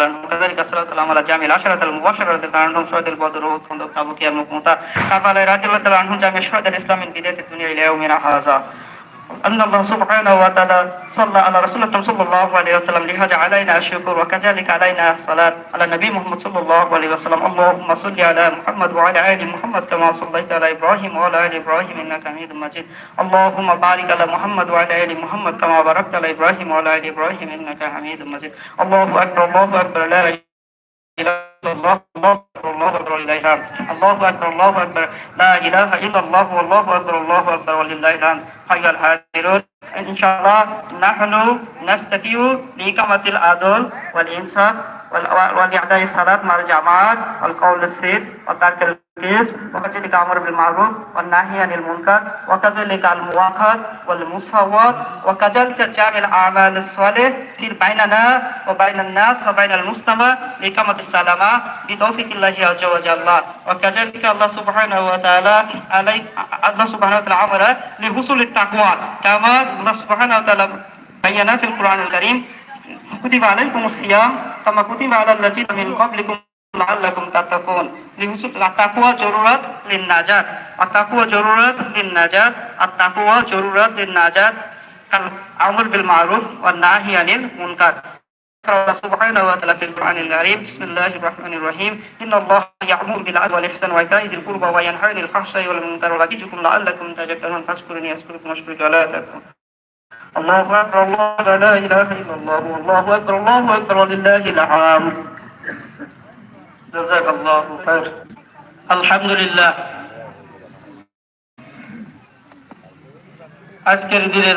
تعالى عنهم كذلك الصلاة والسلام على جامع العشرة المباشرة رضي الله عنهم شهداء البدر وخندق أبو كير مقموطة كفالة رضي الله تعالى عنهم جامع شهداء الإسلام من بداية الدنيا إلى يومنا هذا أن الله سبحانه وتعالى صلى على رسول الله صلى الله عليه وسلم لهذا علينا الشكر وكذلك علينا الصلاة على النبي محمد صلى الله عليه وسلم. اللهم صل على محمد وعلى آل محمد كما صليت على إبراهيم وعلى آل إبراهيم إنك حميد مجيد. اللهم بارك على محمد وعلى آل محمد كما باركت على إبراهيم وعلى آل إبراهيم إنك حميد مجيد. الله أكبر الله أكبر لا إله إلا الله. الله أكبر الله أكبر ولله الحمد الله أكبر الله أكبر. لا إله إلا الله والله أكبر الله أكبر. ولله الحمد. أيها الحاضرون. إن شاء الله نحن نستطيع لإقامة العدل والإنصاف وال- ولأداء الصلاة مع الجماعات والقول السيد وترك الكيس وكذلك الأمر بالمعروف والنهي عن المنكر وكذلك المواقات والمساواة وكذلك جعل الأعمال الصالح في بيننا وبين الناس وبين المجتمع لإقامة السلامة بتوفيق الله عز وجل. وكذلك الله سبحانه وتعالى علي الله سبحانه وتعالى أمر لحصول التقوى. كما الله سبحانه وتعالى بين في القرآن الكريم كتب عليكم الصيام كما كتب على الذين من قبلكم لعلكم تتقون. لحصول التقوى ضرورة للنجاة. التقوى ضرورة للنجاة. التقوى ضرورة للنجاة. الأمر بالمعروف والنهي عن المنكر. قال سبحانه وتعالى في القرآن الكريم بسم الله الرحمن الرحيم. إن الله يأمر بالعدل والإحسان وإيتاء ذي القربى وينهى عن الفحشاء والمنكر ويعظكم لعلكم تذكرون. فاذكروني أذكركم واشكروا ولا تكفرون الله أكبر الله لا إله إلا الله والله أكبر الله أكبر ولله الحمد. جزاك الله خير الحمد لله আজকের দিনের